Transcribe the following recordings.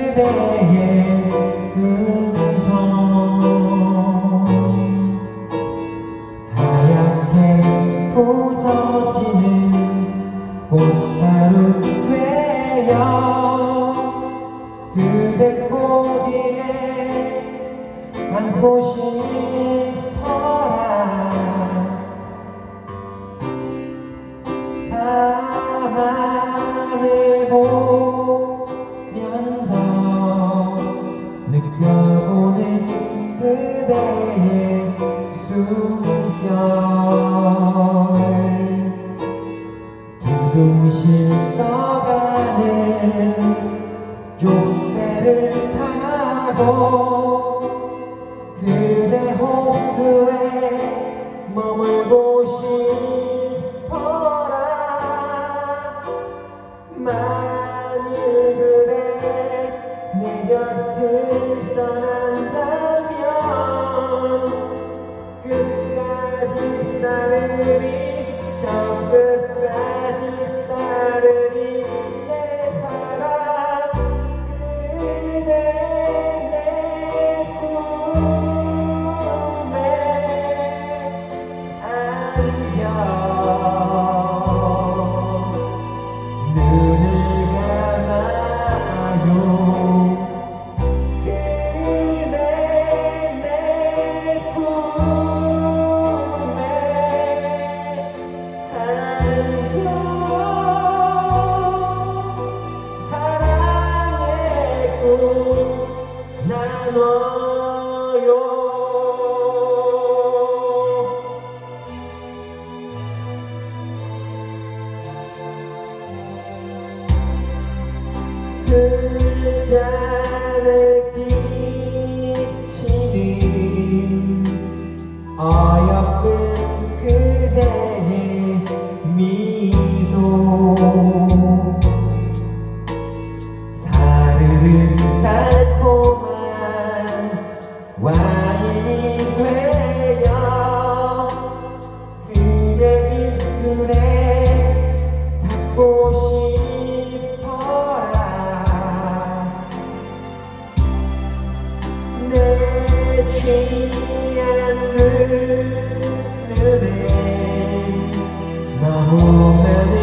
그대의 음성 하얗게 부서지는 꽃가루 되어 그대 고기에 안고 싶어 느껴보는 그대의 숨결. 두둥실 떠가는 족대를 타고 그대 호수에 ถึงใจ 신비한 그늘에 넘어가는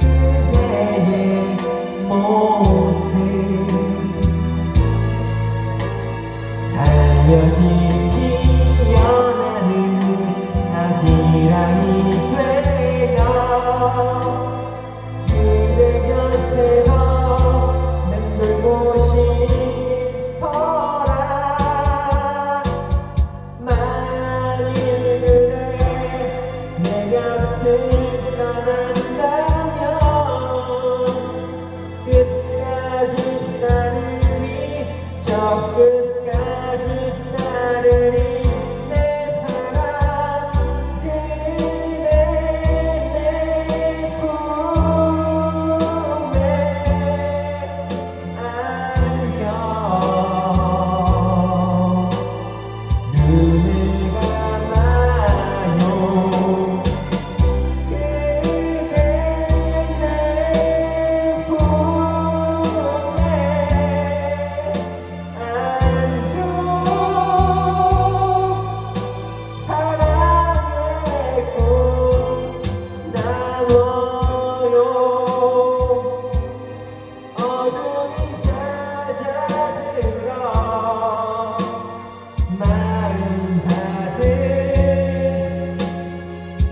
그대의 모습 살려지기 연하는 아지랑이 되어 그대 곁에서 맴돌고 싶어 minha felicidade.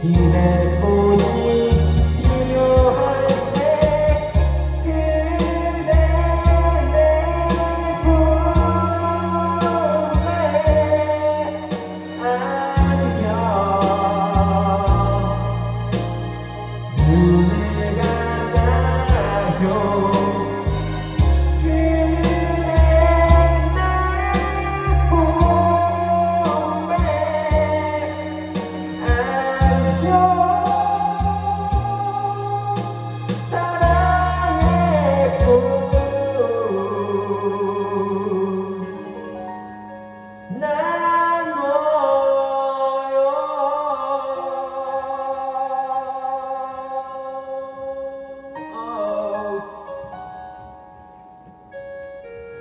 He that